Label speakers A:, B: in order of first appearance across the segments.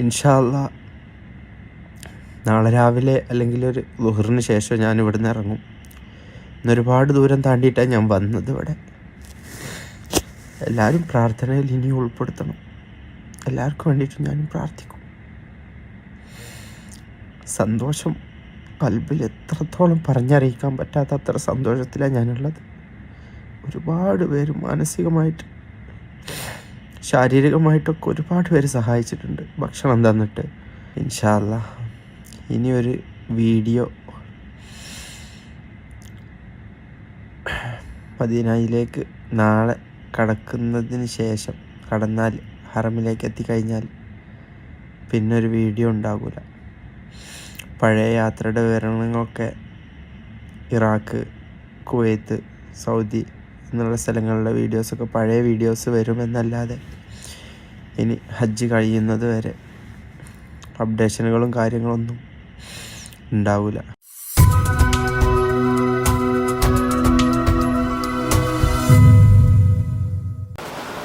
A: ഇൻഷാല്ല നാളെ രാവിലെ അല്ലെങ്കിൽ ഒരു ലുഹറിന് ശേഷം ഞാൻ ഇവിടുന്ന് ഇറങ്ങും. ഇന്നൊരുപാട് ദൂരം താണ്ടിയിട്ടാണ് ഞാൻ വന്നത് ഇവിടെ. എല്ലാവരും പ്രാർത്ഥനയിൽ ഇനി ഉൾപ്പെടുത്തണം. എല്ലാവർക്കും വേണ്ടിയിട്ട് ഞാനും പ്രാർത്ഥിക്കും. സന്തോഷം കൽബിൽ എത്രത്തോളം പറഞ്ഞറിയിക്കാൻ പറ്റാത്ത അത്ര സന്തോഷത്തിലാണ് ഞാനുള്ളത്. ഒരുപാട് പേര് മാനസികമായിട്ട് ശാരീരികമായിട്ടൊക്കെ ഒരുപാട് പേര് സഹായിച്ചിട്ടുണ്ട്. ഭക്ഷണം തന്നിട്ട്. ഇൻഷാല്ല ഇനിയൊരു വീഡിയോ മദീനയിലേക്ക് നാളെ കടക്കുന്നതിന് ശേഷം കടന്നാൽ ഹറമിലേക്ക് എത്തിക്കഴിഞ്ഞാൽ പിന്നൊരു വീഡിയോ ഉണ്ടാകില്ല പഴയ യാത്രയുടെ വിവരണങ്ങളൊക്കെ ഇറാഖ് കുവൈത്ത് സൗദി എന്നുള്ള സ്ഥലങ്ങളിലെ വീഡിയോസൊക്കെ പഴയ വീഡിയോസ് വരുമെന്നല്ലാതെ ഇനി ഹജ്ജ് കഴിയുന്നത് വരെ അപ്ഡേഷനുകളും കാര്യങ്ങളൊന്നും ഉണ്ടാവില്ല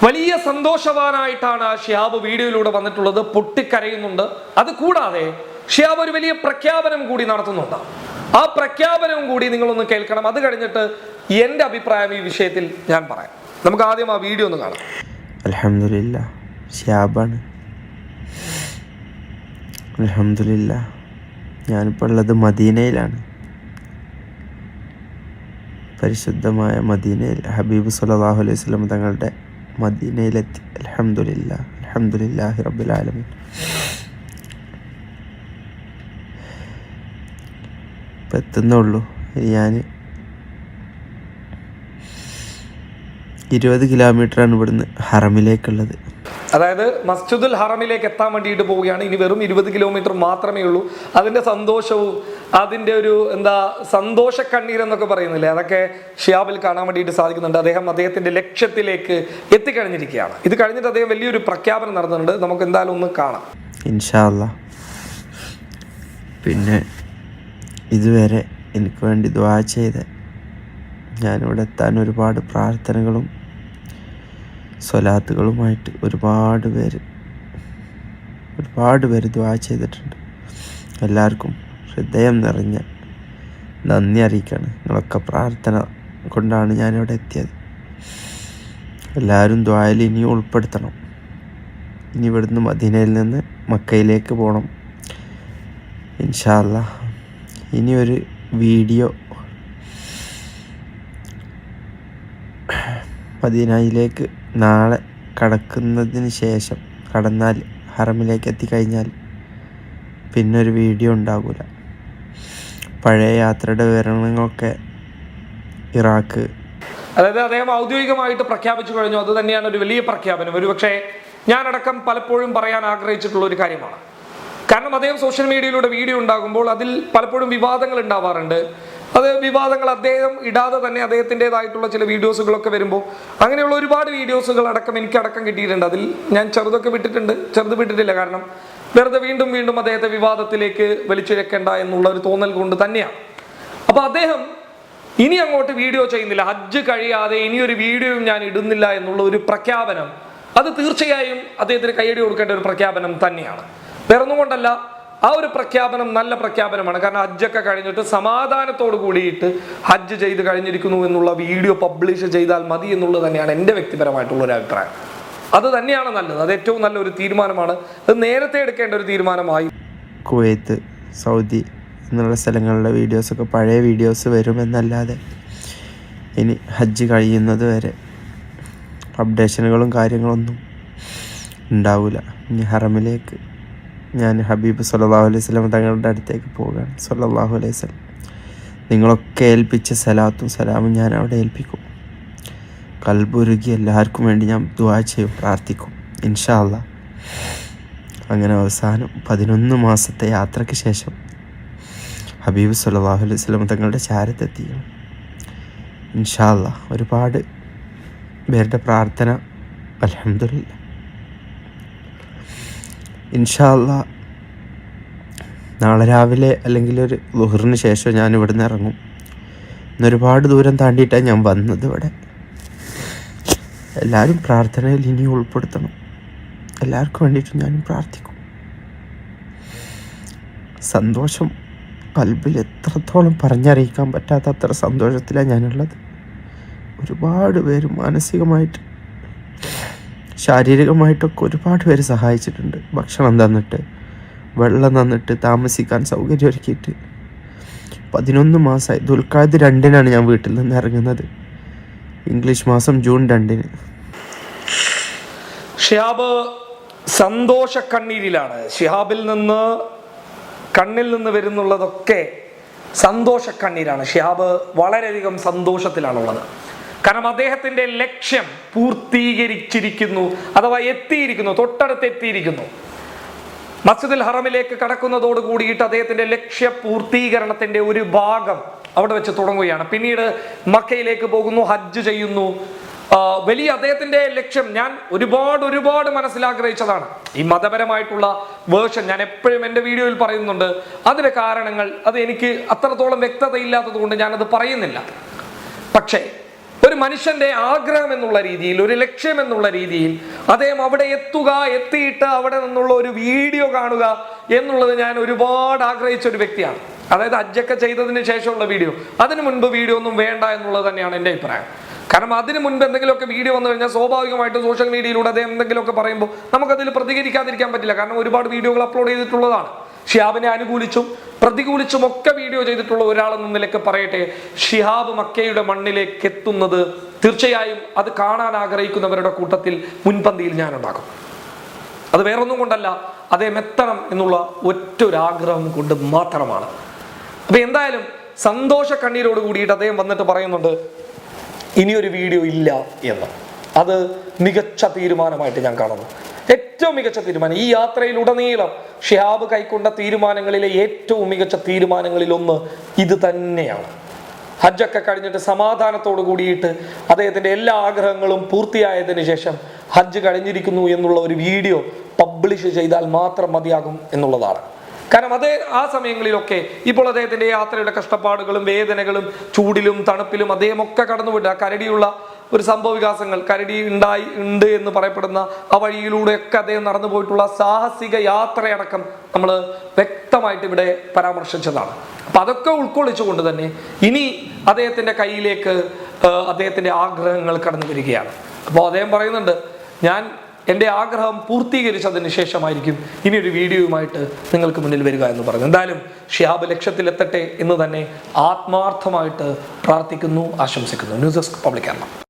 B: വലിയ സന്തോഷവാനായിട്ടാണ് ഷിയാബ് വീഡിയോയിലൂടെ വന്നിട്ടുള്ളത്. പൊട്ടിക്കരയുന്നുണ്ട്. അത് കൂടാതെ ഷിയാബ് ഒരു വലിയ പ്രഖ്യാപനം കൂടി നടത്തുന്നുണ്ട്. ആ പ്രഖ്യാപനവും കൂടി നിങ്ങളൊന്ന് കേൾക്കണം. അത് കഴിഞ്ഞിട്ട് എന്റെ അഭിപ്രായം ഈ വിഷയത്തിൽ ഞാൻ പറയാം. നമുക്ക് ആദ്യം ആ വീഡിയോ ഒന്ന് കാണാം.
A: അലഹമില്ല ഷിയാബാണ് അലഹമില്ല ഞാനിപ്പോൾ ഉള്ളത് മദീനയിലാണ്. പരിശുദ്ധമായ മദീനയിൽ ഹബീബ് സല്ലല്ലാഹു അലൈഹി സ്വലം തങ്ങളുടെ മദീനയിലെത്തി. അലഹമില്ല അലഹമില്ലാഹി റബ്ബിൽ ആലമീൻ. ഇപ്പം എത്തുന്നുള്ളൂ ഞാൻ ഇരുപത് കിലോമീറ്ററാണ് ഇവിടുന്ന് ഹറമിലേക്കുള്ളത്.
B: അതായത് മസ്ജിദുൽ ഹറമിലേക്ക് എത്താൻ വേണ്ടിയിട്ട് പോവുകയാണ്. ഇനി വെറും ഇരുപത് കിലോമീറ്റർ മാത്രമേ ഉള്ളൂ. അതിന്റെ സന്തോഷവും അതിന്റെ ഒരു എന്താ സന്തോഷ കണ്ണീർ എന്നൊക്കെ പറയുന്നില്ലേ? അതൊക്കെ ഷിയാബിൽ കാണാൻ വേണ്ടിയിട്ട് സാധിക്കുന്നുണ്ട്. അദ്ദേഹം അദ്ദേഹത്തിന്റെ ലക്ഷ്യത്തിലേക്ക് എത്തിക്കഴിഞ്ഞിരിക്കുകയാണ്. ഇത് കഴിഞ്ഞിട്ട് അദ്ദേഹം വലിയൊരു പ്രഖ്യാപനം നടന്നിട്ടുണ്ട്. നമുക്ക് എന്തായാലും ഒന്ന് കാണാം.
A: ഇൻഷാല്ല പിന്നെ ഇതുവരെ എനിക്ക് വേണ്ടി ദ്വാ ചെയ്ത് ഞാനിവിടെ എത്താൻ ഒരുപാട് പ്രാർത്ഥനകളും സ്വലാത്തുകളുമായിട്ട് ഒരുപാട് പേര് ഒരുപാട് പേര് ദ്വാ ചെയ്തിട്ടുണ്ട്. എല്ലാവർക്കും ഹൃദയം നിറഞ്ഞ നന്ദി അറിയിക്കുകയാണ് നിങ്ങളൊക്കെ പ്രാർത്ഥന കൊണ്ടാണ് ഞാനിവിടെ എത്തിയത്. എല്ലാവരും ദ്വായൽ ഇനി ഉൾപ്പെടുത്തണം. ഇനി ഇവിടുന്ന് മദീനയിൽ നിന്ന് മക്കയിലേക്ക് പോകണം. ഇൻഷാല്ല ഒരു വീഡിയോ മദീനയിലേക്ക് നാളെ കടക്കുന്നതിന് ശേഷം കടന്നാൽ ഹറമിലേക്ക് എത്തിക്കഴിഞ്ഞാൽ പിന്നൊരു വീഡിയോ ഉണ്ടാകില്ല പഴയ യാത്രയുടെ വിവരണങ്ങളൊക്കെ ഇറാഖ്.
B: അതായത് അദ്ദേഹം ഔദ്യോഗികമായിട്ട് പ്രഖ്യാപിച്ചു കഴിഞ്ഞു. അത് തന്നെയാണ് ഒരു വലിയ പ്രഖ്യാപനം. ഒരുപക്ഷെ ഞാനടക്കം പലപ്പോഴും പറയാൻ ആഗ്രഹിച്ചിട്ടുള്ള ഒരു കാര്യമാണ്. കാരണം അദ്ദേഹം സോഷ്യൽ മീഡിയയിലൂടെ വീഡിയോ ഉണ്ടാകുമ്പോൾ അതിൽ പലപ്പോഴും വിവാദങ്ങൾ ഉണ്ടാവാറുണ്ട്. അത് വിവാദങ്ങൾ അദ്ദേഹം ഇടാതെ തന്നെ അദ്ദേഹത്തിന്റെതായിട്ടുള്ള ചില വീഡിയോസുകളൊക്കെ വരുമ്പോൾ അങ്ങനെയുള്ള ഒരുപാട് വീഡിയോസുകൾ അടക്കം എനിക്ക് അടക്കം കിട്ടിയിട്ടുണ്ട്. അതിൽ ഞാൻ ചെറുതൊക്കെ വിട്ടിട്ടുണ്ട്. ചെറുത് വിട്ടിട്ടില്ല. കാരണം വെറുതെ വീണ്ടും വീണ്ടും അദ്ദേഹത്തെ വിവാദത്തിലേക്ക് വലിച്ചിഴക്കേണ്ട എന്നുള്ള ഒരു തോന്നൽ കൊണ്ട് തന്നെയാണ്. അപ്പൊ അദ്ദേഹം ഇനി അങ്ങോട്ട് വീഡിയോ ചെയ്യുന്നില്ല. ഹജ്ജ് കഴിയാതെ ഇനിയൊരു വീഡിയോയും ഞാൻ ഇടുന്നില്ല എന്നുള്ള ഒരു പ്രഖ്യാപനം. അത് തീർച്ചയായും അദ്ദേഹത്തിന് കൈയടി കൊടുക്കേണ്ട ഒരു പ്രഖ്യാപനം തന്നെയാണ്. വേറൊന്നും കൊണ്ടല്ല ആ ഒരു പ്രഖ്യാപനം നല്ല പ്രഖ്യാപനമാണ്. കാരണം ഹജ്ജൊക്കെ കഴിഞ്ഞിട്ട് സമാധാനത്തോട് കൂടിയിട്ട് ഹജ്ജ് ചെയ്ത് കഴിഞ്ഞിരിക്കുന്നു എന്നുള്ള വീഡിയോ പബ്ലിഷ് ചെയ്താൽ മതി എന്നുള്ളത് തന്നെയാണ് എന്റെ വ്യക്തിപരമായിട്ടുള്ള ഒരു അഭിപ്രായം. അത് തന്നെയാണ് നല്ലത്. അത് ഏറ്റവും നല്ല ഒരു തീരുമാനമാണ്. അത് നേരത്തെ എടുക്കേണ്ട ഒരു തീരുമാനമായി.
A: കുവൈത്ത് സൗദി എന്നുള്ള സ്ഥലങ്ങളിലെ വീഡിയോസൊക്കെ പഴയ വീഡിയോസ് വരുമെന്നല്ലാതെ ഇനി ഹജ്ജ് കഴിയുന്നത് വരെ അപ്ഡേഷനുകളും കാര്യങ്ങളൊന്നും ഉണ്ടാവില്ല ഇനി ഹറമിലേക്ക് ഞാൻ ഹബീബ് സല്ലാഹു അലൈഹി വസല്ലം തങ്ങളുടെ അടുത്തേക്ക് പോവുകയാണ്. സല്ലാഹു അലൈഹി വസല്ലം. നിങ്ങളൊക്കെ ഏൽപ്പിച്ച സലാത്തും സലാമും ഞാൻ അവിടെ ഏൽപ്പിക്കും. കൽബുരുകി എല്ലാവർക്കും വേണ്ടി ഞാൻ ദുവാ ചെയ്യും പ്രാർത്ഥിക്കും. ഇൻഷാ അല്ലാ അങ്ങനെ അവസാനം പതിനൊന്ന് മാസത്തെ യാത്രയ്ക്ക് ശേഷം ഹബീബ് സല്ലാഹു അലൈഹി വസല്ലം തങ്ങളുടെ ചാരത്തെത്തി ഇൻഷാ അല്ലാ ഒരുപാട് പേരുടെ പ്രാർത്ഥന അലഹമില്ല ഇൻഷാ അല്ലാ നാളെ രാവിലെ അല്ലെങ്കിൽ ഒരു ലുഹറിന് ശേഷം ഞാൻ ഇവിടുന്ന് ഇറങ്ങും. ഇന്നൊരുപാട് ദൂരം താണ്ടിയിട്ടാണ് ഞാൻ വന്നത് ഇവിടെ. എല്ലാവരും പ്രാർത്ഥനയിൽ ഇനി ഉൾപ്പെടുത്തണം. എല്ലാവർക്കും വേണ്ടിയിട്ട് ഞാനും പ്രാർത്ഥിക്കും. സന്തോഷം കൽബിൽ എത്രത്തോളം പറഞ്ഞറിയിക്കാൻ പറ്റാത്ത അത്ര സന്തോഷത്തിലാണ് ഞാനുള്ളത്. ഒരുപാട് പേര് മാനസികമായിട്ട് ശാരീരികമായിട്ടൊക്കെ ഒരുപാട് പേര് സഹായിച്ചിട്ടുണ്ട്. ഭക്ഷണം തന്നിട്ട് വെള്ളം തന്നിട്ട് താമസിക്കാൻ സൗകര്യം ഒരുക്കിയിട്ട്. പതിനൊന്ന് മാസമായി ദുൽഖാദ് രണ്ടിനാണ് ഞാൻ വീട്ടിൽ നിന്ന് ഇറങ്ങുന്നത്. ഇംഗ്ലീഷ് മാസം ജൂൺ രണ്ടിന്.
B: ഷിഹാബ് സന്തോഷ കണ്ണീരിലാണ്. ഷിഹാബിൽ നിന്ന് കണ്ണിൽ നിന്ന് വരുന്നുള്ളതൊക്കെ സന്തോഷ കണ്ണീരാണ്. ഷിഹാബ് വളരെയധികം സന്തോഷത്തിലാണുള്ളത്. കാരണം അദ്ദേഹത്തിന്റെ ലക്ഷ്യം പൂർത്തീകരിച്ചിരിക്കുന്നു അഥവാ എത്തിയിരിക്കുന്നു തൊട്ടടുത്ത് എത്തിയിരിക്കുന്നു. മസ്ജിദുൽ ഹറമിലേക്ക് കടക്കുന്നതോട് കൂടിയിട്ട് അദ്ദേഹത്തിന്റെ ലക്ഷ്യ പൂർത്തീകരണത്തിന്റെ ഒരു ഭാഗം അവിടെ വെച്ച് തുടങ്ങുകയാണ്. പിന്നീട് മക്കയിലേക്ക് പോകുന്നു ഹജ്ജ് ചെയ്യുന്നു. വലിയ അദ്ദേഹത്തിന്റെ ലക്ഷ്യം ഞാൻ ഒരുപാട് ഒരുപാട് മനസ്സിലാഗ്രഹിച്ചതാണ് ഈ മതപരമായിട്ടുള്ള വേർഷൻ ഞാൻ എപ്പോഴും എന്റെ വീഡിയോയിൽ പറയുന്നുണ്ട്. അതിന്റെ കാരണങ്ങൾ അത് എനിക്ക് അത്രത്തോളം വ്യക്തത ഇല്ലാത്തത് കൊണ്ട് ഞാനത് പറയുന്നില്ല. പക്ഷേ ഒരു മനുഷ്യന്റെ ആഗ്രഹം എന്നുള്ള രീതിയിൽ ഒരു ലക്ഷ്യം എന്നുള്ള രീതിയിൽ അദ്ദേഹം അവിടെ എത്തുക എത്തിയിട്ട് അവിടെ നിന്നുള്ള ഒരു വീഡിയോ കാണുക എന്നുള്ളത് ഞാൻ ഒരുപാട് ആഗ്രഹിച്ച ഒരു വ്യക്തിയാണ്. അതായത് അജ്ജൊക്കെ ചെയ്തതിന് ശേഷമുള്ള വീഡിയോ. അതിനു മുൻപ് വീഡിയോ ഒന്നും വേണ്ട എന്നുള്ളത് തന്നെയാണ് എന്റെ അഭിപ്രായം. കാരണം അതിന് മുൻപ് എന്തെങ്കിലുമൊക്കെ വീഡിയോ വന്നു കഴിഞ്ഞാൽ സ്വാഭാവികമായിട്ടും സോഷ്യൽ മീഡിയയിലൂടെ അദ്ദേഹം എന്തെങ്കിലുമൊക്കെ പറയുമ്പോൾ നമുക്കതിൽ പ്രതികരിക്കാതിരിക്കാൻ പറ്റില്ല. കാരണം ഒരുപാട് വീഡിയോകൾ അപ്ലോഡ് ചെയ്തിട്ടുള്ളതാണ്. ഷിയാബിനെ അനുകൂലിച്ചും. പ്രതികൂലിച്ചും ഒക്കെ വീഡിയോ ചെയ്തിട്ടുള്ള ഒരാളെന്ന നിലയ്ക്ക് പറയട്ടെ ഷിഹാബ് മക്കയുടെ മണ്ണിലേക്ക് എത്തുന്നത് തീർച്ചയായും അത് കാണാൻ ആഗ്രഹിക്കുന്നവരുടെ കൂട്ടത്തിൽ മുൻപന്തിയിൽ ഞാൻ ഉണ്ടാകും അത് വേറൊന്നും കൊണ്ടല്ല അദ്ദേഹം എത്തണം എന്നുള്ള ഒറ്റ ഒരു ആഗ്രഹം കൊണ്ട് മാത്രമാണ്. അപ്പൊ എന്തായാലും സന്തോഷ കണ്ണീരോട് കൂടിയിട്ട് അദ്ദേഹം വന്നിട്ട് പറയുന്നുണ്ട് ഇനിയൊരു വീഡിയോ ഇല്ല എന്ന്. അത് മികച്ച തീരുമാനമായിട്ട് ഞാൻ കാണുന്നു. ഏറ്റവും മികച്ച തീരുമാനം. ഈ യാത്രയിലുടനീളം ഷിഹാബ് കൈക്കൊണ്ട തീരുമാനങ്ങളിലെ ഏറ്റവും മികച്ച തീരുമാനങ്ങളിൽ ഒന്ന് ഇത് തന്നെയാണ്. ഹജ്ജൊക്കെ കഴിഞ്ഞിട്ട് സമാധാനത്തോട് കൂടിയിട്ട് അദ്ദേഹത്തിന്റെ എല്ലാ ആഗ്രഹങ്ങളും പൂർത്തിയായതിനു ശേഷം ഹജ്ജ് കഴിഞ്ഞിരിക്കുന്നു എന്നുള്ള ഒരു വീഡിയോ പബ്ലിഷ് ചെയ്താൽ മാത്രം മതിയാകും എന്നുള്ളതാണ്. കാരണം അതേ ആ സമയങ്ങളിലൊക്കെ ഇപ്പോൾ അദ്ദേഹത്തിന്റെ യാത്രയുടെ കഷ്ടപ്പാടുകളും വേദനകളും ചൂടിലും തണുപ്പിലും അദ്ദേഹം ഒക്കെ കടന്നുവിട്ട ആ കരടിയുള്ള ഒരു സംഭവ വികാസങ്ങൾ കരടി ഉണ്ടായി ഉണ്ട് എന്ന് പറയപ്പെടുന്ന ആ വഴിയിലൂടെയൊക്കെ അദ്ദേഹം നടന്നു പോയിട്ടുള്ള സാഹസിക യാത്രയടക്കം നമ്മൾ വ്യക്തമായിട്ട് ഇവിടെ പരാമർശിച്ചതാണ്. അപ്പൊ അതൊക്കെ ഉൾക്കൊള്ളിച്ചുകൊണ്ട് തന്നെ ഇനി അദ്ദേഹത്തിന്റെ കയ്യിലേക്ക് അദ്ദേഹത്തിന്റെ ആഗ്രഹങ്ങൾ കടന്നു വരികയാണ്. അപ്പോൾ അദ്ദേഹം പറയുന്നുണ്ട് ഞാൻ എന്റെ ആഗ്രഹം പൂർത്തീകരിച്ചതിന് ശേഷമായിരിക്കും ഇനി ഒരു വീഡിയോയുമായിട്ട് നിങ്ങൾക്ക് മുന്നിൽ വരിക എന്ന് പറഞ്ഞു. എന്തായാലും ഷിയാബ് ലക്ഷ്യത്തിലെത്തട്ടെ എന്ന് തന്നെ ആത്മാർത്ഥമായിട്ട് പ്രാർത്ഥിക്കുന്നു ആശംസിക്കുന്നു. News desk public Keralam.